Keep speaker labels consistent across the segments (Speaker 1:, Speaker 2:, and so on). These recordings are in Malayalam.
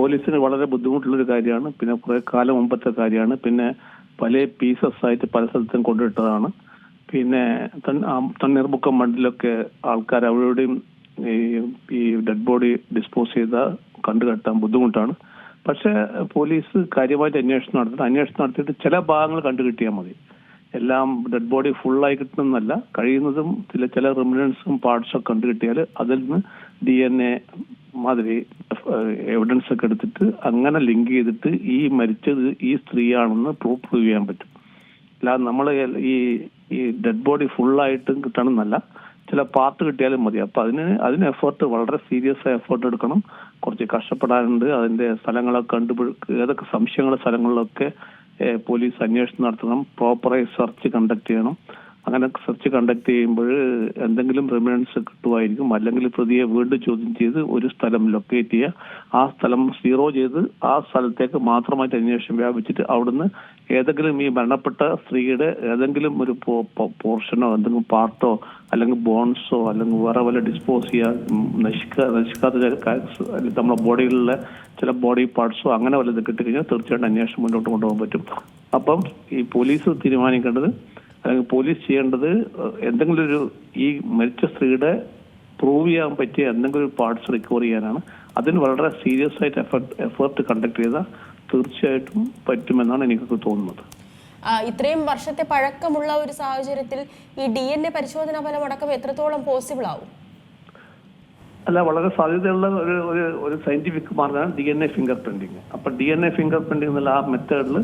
Speaker 1: പോലീസിന് വളരെ ബുദ്ധിമുട്ടുള്ള ഒരു കാര്യമാണ്. പിന്നെ കുറെ കാലം മുമ്പത്തെ കാര്യമാണ്. പിന്നെ പല പീസസ് ആയിട്ട് പല സ്ഥലത്തും കൊണ്ടിട്ടതാണ്. പിന്നെ തണ്ണീർമുക്കം മണ്ണിലൊക്കെ ആൾക്കാർ അവരുടെയും ഈ ഡെഡ് ബോഡി ഡിസ്പോസ് ചെയ്ത കണ്ടുകെട്ടാൻ ബുദ്ധിമുട്ടാണ്. പക്ഷെ പോലീസ് കാര്യമായിട്ട് അന്വേഷണം നടത്തി അന്വേഷണം നടത്തിയിട്ട് ചില ഭാഗങ്ങൾ കണ്ടുകിട്ടിയാൽ മതി. എല്ലാം ഡെഡ് ബോഡി ഫുള്ളായി കിട്ടണമെന്നല്ല കഴിയുന്നതും ചില ചില റിമിനൻസും പാർട്സും കണ്ടു കണ്ടുകിട്ടിയാൽ അതിൽ നിന്ന് ഡി എൻ എ മാതിരി എവിഡൻസ് ഒക്കെ എടുത്തിട്ട് അങ്ങനെ ലിങ്ക് ചെയ്തിട്ട് ഈ മരിച്ചത് ഈ സ്ത്രീയാണെന്ന് പ്രൂഫ് പ്രൂവ് ചെയ്യാൻ പറ്റും. അല്ലാതെ നമ്മൾ ഈ ഈ ഡെഡ് ബോഡി ഫുള്ളായിട്ട് കിട്ടണമെന്നല്ല. ചില പാർട്ട് കിട്ടിയാലും മതി. അപ്പൊ അതിന് അതിന് എഫേർട്ട് വളരെ സീരിയസ് ആയ എഫേർട്ട് എടുക്കണം. കുറച്ച് കഷ്ടപ്പെടാനുണ്ട്. അതിന്റെ സ്ഥലങ്ങളൊക്കെ കണ്ടുപിടി ഏതൊക്കെ സംശയങ്ങളുടെ സ്ഥലങ്ങളിലൊക്കെ പോലീസ് അന്വേഷണം നടത്തണം. പ്രോപ്പറായി സെർച്ച് കണ്ടക്ട് ചെയ്യണം. അങ്ങനെ സെർച്ച് കണ്ടക്ട് ചെയ്യുമ്പോൾ എന്തെങ്കിലും റിമനൻസ് കിട്ടുമായിരിക്കും. അല്ലെങ്കിൽ പ്രതിയെ വീണ്ടും ചോദ്യം ചെയ്ത് ഒരു സ്ഥലം ലൊക്കേറ്റ് ചെയ്യുക. ആ സ്ഥലം സീറോ ചെയ്ത് ആ സ്ഥലത്തേക്ക് മാത്രമായിട്ട് അന്വേഷണം വ്യാപിച്ചിട്ട് അവിടുന്ന് ഏതെങ്കിലും ഈ മരണപ്പെട്ട സ്ത്രീയുടെ ഏതെങ്കിലും ഒരു പോർഷനോ എന്തെങ്കിലും പാർട്ടോ അല്ലെങ്കിൽ ബോൺസോ അല്ലെങ്കിൽ വേറെ വല്ല ഡിസ്പോസ് ചെയ്യാൻ നശിക്കാ നശിക്കാത്ത നമ്മുടെ ബോഡിയിലുള്ള ചില ബോഡി പാർട്സോ അങ്ങനെ വല്ലതും കിട്ടിക്കഴിഞ്ഞാൽ തീർച്ചയായിട്ടും അന്വേഷണം മുന്നോട്ട് കൊണ്ടുപോകാൻ പറ്റും. അപ്പം ഈ പോലീസ് തീരുമാനിക്കേണ്ടത് പോലീസ് ചെയ്യേണ്ടത് എന്തെങ്കിലും ഒരു ഈ മരിച്ച സ്ത്രീയുടെ പ്രൂവ് ചെയ്യാൻ പറ്റിയ എന്തെങ്കിലും ഒരു പാർട്സ് റിക്കവർ ചെയ്യാനാണ്. അതിന് വളരെ സീരിയസ് ആയിട്ട് എഫർട്ട് എഫേർട്ട് കണ്ടക്ട് ചെയ്താൽ തീർച്ചയായിട്ടും പറ്റുമെന്നാണ് എനിക്ക് തോന്നുന്നത്.
Speaker 2: ഇത്രയും വർഷത്തെ പഴക്കമുള്ള ഒരു സാഹചര്യത്തിൽ ഈ ഡി എൻ എ പരിശോധനാ ഫലം അടക്കം എത്രത്തോളം പോസിബിൾ ആവും?
Speaker 1: അല്ല വളരെ സാധ്യതയുള്ള ഒരു ഒരു ഒരു സയന്റിഫിക് മാർഗമാണ് D N A finger printing അപ്പൊ D N A finger printing എന്നുള്ള ആ മെത്തേഡിൽ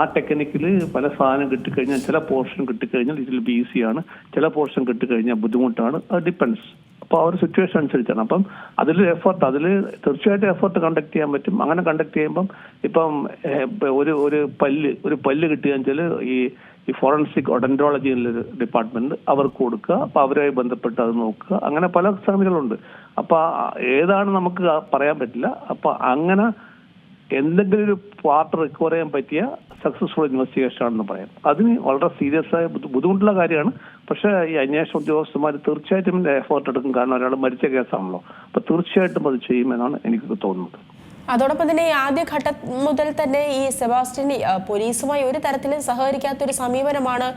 Speaker 1: ആ ടെക്നിക്കിൽ പല സാധനം കിട്ടിക്കഴിഞ്ഞാൽ ചില പോർഷൻ കിട്ടിക്കഴിഞ്ഞാൽ ഇതിൽ ബി സി ആണ്. ചില പോർഷൻ കിട്ടിക്കഴിഞ്ഞാൽ ബുദ്ധിമുട്ടാണ്. അത് ഡിപ്പെൻസ് അപ്പോൾ ആ ഒരു സിറ്റുവേഷൻ അനുസരിച്ചാണ്. അപ്പം അതിൽ എഫർട്ട് അതിൽ തീർച്ചയായിട്ടും എഫർട്ട് കണ്ടക്ട് ചെയ്യാൻ പറ്റും. അങ്ങനെ കണ്ടക്ട് ചെയ്യുമ്പം ഇപ്പം ഒരു ഒരു പല്ല് ഒരു പല്ല് കിട്ടുകയെന്ന് വെച്ചാൽ ഈ ഈ ഫോറൻസിക് ഒഡന്റോളജി എന്നൊരു ഡിപ്പാർട്ട്മെന്റ് അവർക്ക് കൊടുക്കുക അപ്പൊ അവരുമായി ബന്ധപ്പെട്ട് അത് നോക്കുക. അങ്ങനെ പല സംഗതികളുണ്ട് അപ്പൊ ഏതാണ് നമുക്ക് പറയാൻ പറ്റില്ല. അപ്പൊ അങ്ങനെ എന്തെങ്കിലും ഒരു പാർട്ട് റിക്കവർ ചെയ്യാൻ പറ്റിയ സക്സസ്ഫുൾ ഇൻവെസ്റ്റിഗേഷൻ ആണെന്ന് പറയാം. അതിന് വളരെ സീരിയസ് ആയ ബുദ്ധിമുട്ടുള്ള കാര്യമാണ്. പക്ഷെ ഈ അന്വേഷണ ഉദ്യോഗസ്ഥന്മാർ തീർച്ചയായിട്ടും എഫേർട്ട് എടുക്കും. കാരണം ഒരാൾ മരിച്ച കേസാണല്ലോ. അപ്പൊ തീർച്ചയായിട്ടും അത് ചെയ്യുമെന്നാണ് എനിക്ക് തോന്നുന്നത്.
Speaker 2: അതോടൊപ്പം തന്നെ ആദ്യ ഘട്ടം മുതൽ തന്നെ ഈ സെബാസ്റ്റ്യൻ പോലീസുമായി ഒരു തരത്തിലും സഹകരിക്കാത്ത ഒരു സമീപനമാണ്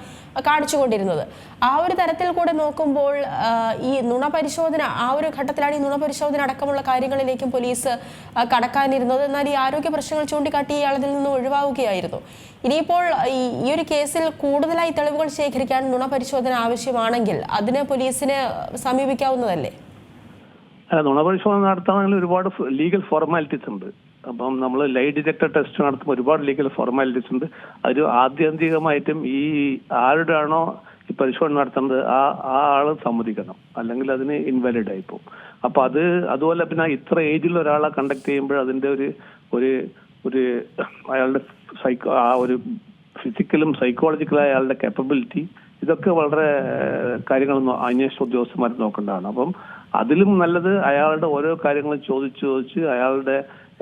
Speaker 2: കാണിച്ചുകൊണ്ടിരുന്നത്. ആ ഒരു തരത്തിൽ കൂടെ നോക്കുമ്പോൾ ഈ നുണ പരിശോധന ആ ഒരു ഘട്ടത്തിലാണ് ഈ നുണ പരിശോധന അടക്കമുള്ള കാര്യങ്ങളിലേക്കും പോലീസ് കടക്കാനിരുന്നത്. എന്നാൽ ഈ ആരോഗ്യ പ്രശ്നങ്ങൾ ചൂണ്ടിക്കാട്ടി ഇയാൾ അതിൽ നിന്ന് ഒഴിവാവുകയായിരുന്നു. ഇനിയിപ്പോൾ ഈ ഒരു കേസിൽ കൂടുതലായി തെളിവുകൾ ശേഖരിക്കാൻ നുണ പരിശോധന ആവശ്യമാണെങ്കിൽ അതിന് പോലീസിന് സമീപിക്കാവുന്നതല്ലേ?
Speaker 1: അല്ല നുണപരിശോധന നടത്താണെങ്കിൽ ഒരുപാട് ലീഗൽ ഫോർമാലിറ്റീസ് ഉണ്ട്. അപ്പം നമ്മൾ ലൈ ഡിറ്റക്ടർ ടെസ്റ്റ് നടത്തുമ്പോൾ ഒരുപാട് ലീഗൽ ഫോർമാലിറ്റീസ് ഉണ്ട്. അത് ആത്യന്തികമായിട്ടും ഈ ആരുടെ ആണോ ഈ പരിശോധന നടത്തുന്നത് ആ ആ ആൾ സമ്മതിക്കണം. അല്ലെങ്കിൽ അതിന് ഇൻവാലിഡ് ആയി പോകും. അപ്പൊ അത് അതുപോലെ പിന്നെ ഇത്ര ഏജിൽ ഒരാളെ കണ്ടക്ട് ചെയ്യുമ്പോൾ അതിന്റെ ഒരു ഒരു ഒരു അയാളുടെ സൈക്കോ ആ ഒരു ഫിസിക്കലും സൈക്കോളജിക്കലും അയാളുടെ കേപ്പബിലിറ്റി ഇതൊക്കെ വളരെ കാര്യങ്ങൾ അന്വേഷണ ഉദ്യോഗസ്ഥന്മാർ നോക്കേണ്ടതാണ്. അപ്പം അതിലും നല്ലത് അയാളുടെ ഓരോ കാര്യങ്ങളും ചോദിച്ചു ചോദിച്ച് അയാളുടെ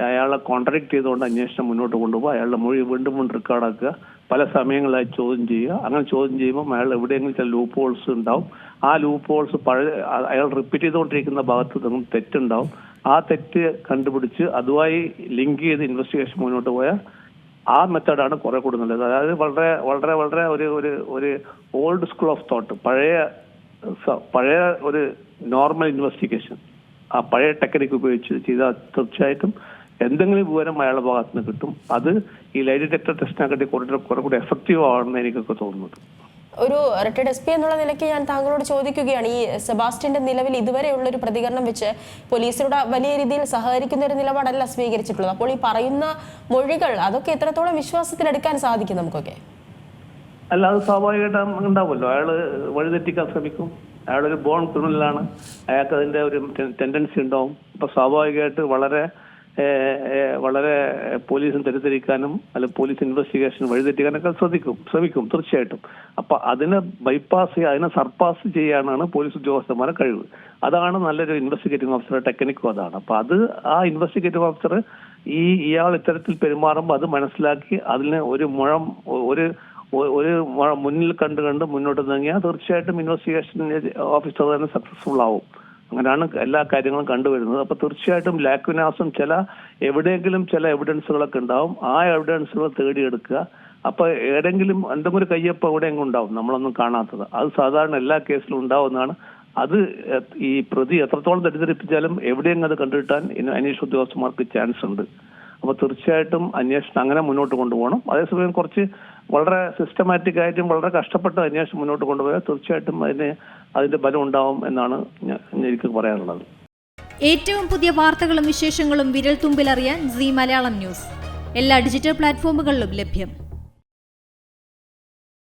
Speaker 1: അയാളെ കോൺട്രാക്ട് ചെയ്തുകൊണ്ട് അന്വേഷണം മുന്നോട്ട് കൊണ്ടുപോകുക അയാളുടെ മൊഴി വീണ്ടും വീണ്ടും റെക്കോർഡാക്കുക പല സമയങ്ങളായി ചോദ്യം ചെയ്യുക. അങ്ങനെ ചോദ്യം ചെയ്യുമ്പോൾ അയാൾ എവിടെയെങ്കിലും ചില ലൂപ്പ് ഹോൾസ് ഉണ്ടാവും. ആ ലൂപ്പ് ഹോൾസ് പഴയ അയാൾ റിപ്പീറ്റ് ചെയ്തുകൊണ്ടിരിക്കുന്ന ഭാഗത്ത് നിന്നും തെറ്റുണ്ടാവും. ആ തെറ്റ് കണ്ടുപിടിച്ച് അതുമായി ലിങ്ക് ചെയ്ത് ഇൻവെസ്റ്റിഗേഷൻ മുന്നോട്ട് പോയാൽ ആ മെത്തേഡാണ് കുറെ കൂടി നല്ലത്. അതായത് വളരെ വളരെ വളരെ ഒരു ഒരു ഒരു ഓൾഡ് സ്കൂൾ ഓഫ് തോട്ട് പഴയ പഴയ ഒരു നോർമൽ ഇൻവെസ്റ്റിഗേഷൻ ആ പഴയ ടെക്നിക്ക് ഉപയോഗിച്ച് ചെയ്താൽ തീർച്ചയായിട്ടും എന്തെങ്കിലും വിവരം അയാളുടെ ഭാഗത്ത് നിന്ന് കിട്ടും. അത് ഈ ലൈ ഡിറ്റക്ടർ ടെസ്റ്റിനെക്കാട്ടി കുറെ കുറെ കൂടി എഫക്റ്റീവ് ആണെന്ന് എനിക്കൊക്കെ തോന്നുന്നത്
Speaker 2: ഒരു റിട്ടയർഡ് എസ് പി എന്നുള്ള നിലയ്ക്ക് ഞാൻ താങ്കളോട് ചോദിക്കുകയാണ്. ഈ സെബാസ്റ്റ്യന്റെ നിലവിൽ ഇതുവരെയുള്ള ഒരു പ്രതികരണം വെച്ച് പോലീസിനോട് വലിയ രീതിയിൽ സഹകരിക്കുന്ന ഒരു നിലപാടല്ല സ്വീകരിച്ചിട്ടുള്ളത്. അപ്പോൾ ഈ പറയുന്ന മൊഴികൾ അതൊക്കെ എത്രത്തോളം വിശ്വാസത്തിലെടുക്കാൻ സാധിക്കും നമുക്കൊക്കെ?
Speaker 1: അല്ല അത് സ്വാഭാവികമായിട്ട് ഉണ്ടാവുമല്ലോ. അയാൾ വഴിതെറ്റിക്കാൻ ശ്രമിക്കും. അയാളൊരു ബോൺ ക്രിമിനലാണ് അയാൾക്ക് അതിന്റെ ഒരു ടെൻഡൻസി ഉണ്ടാവും. അപ്പൊ സ്വാഭാവികമായിട്ട് വളരെ വളരെ പോലീസിന് തെറ്റിദ്ധരിക്കാനും അല്ലെങ്കിൽ പോലീസ് ഇൻവെസ്റ്റിഗേഷൻ വഴിതെറ്റിക്കാനൊക്കെ ശ്രദ്ധിക്കും ശ്രമിക്കും തീർച്ചയായിട്ടും. അപ്പൊ അതിനെ ബൈപ്പാസ് അതിനെ സർപ്പാസ് ചെയ്യാനാണ് പോലീസ് ഉദ്യോഗസ്ഥന്മാരെ കഴിവ്. അതാണ് നല്ലൊരു ഇൻവെസ്റ്റിഗേറ്റിംഗ് ഓഫീസറുടെ ടെക്നിക്കും അതാണ്. അപ്പൊ അത് ആ ഇൻവെസ്റ്റിഗേറ്റീവ് ഓഫീസർ ഈ ഇയാൾ ഇത്തരത്തിൽ പെരുമാറുമ്പോൾ അത് മനസ്സിലാക്കി അതിന് ഒരു മുഴം ഒരു ഒരു മുന്നിൽ കണ്ട് കണ്ട് മുന്നോട്ട് നീങ്ങിയാൽ തീർച്ചയായിട്ടും ഇൻവെസ്റ്റിഗേഷൻ ഓഫീസർ തന്നെ സക്സസ്ഫുൾ ആവും. അങ്ങനെയാണ് എല്ലാ കാര്യങ്ങളും കണ്ടുവരുന്നത്. അപ്പൊ തീർച്ചയായിട്ടും ലാക്വിനാസും ചില എവിടെയെങ്കിലും ചില എവിഡൻസുകളൊക്കെ ഉണ്ടാവും. ആ എവിഡൻസുകൾ തേടിയെടുക്കുക. അപ്പൊ ഏതെങ്കിലും എന്തെങ്കിലും ഒരു കയ്യപ്പ് എവിടെയെങ്കിലും ഉണ്ടാവും. നമ്മളൊന്നും കാണാത്തത്. അത് സാധാരണ എല്ലാ കേസിലും ഉണ്ടാവുന്നതാണ്. അത് ഈ പ്രതി എത്രത്തോളം തെറ്റിദ്ധരിപ്പിച്ചാലും എവിടെയെങ്കിലും അത് കണ്ടുകിട്ടാൻ അന്വേഷണ ഉദ്യോഗസ്ഥന്മാർക്ക് ചാൻസ് ഉണ്ട്. അപ്പൊ തീർച്ചയായിട്ടും അന്വേഷണം അങ്ങനെ മുന്നോട്ട് കൊണ്ടുപോകണം. അതേസമയം കുറച്ച് വളരെ സിസ്റ്റമാറ്റിക് ആയിട്ടും വളരെ കഷ്ടപ്പെട്ട് അന്വേഷണം മുന്നോട്ട് കൊണ്ടുപോയാൽ തീർച്ചയായിട്ടും അതിന് അതിന്റെ ബലം ഉണ്ടാവും എന്നാണ് എനിക്ക് പറയാനുള്ളത്.
Speaker 3: ഏറ്റവും പുതിയ വാർത്തകളും വിശേഷങ്ങളും വിരൽ തുമ്പിലറിയാൻ സി മലയാളം ന്യൂസ്. എല്ലാ ഡിജിറ്റൽ പ്ലാറ്റ്ഫോമുകളിലും ലഭ്യം.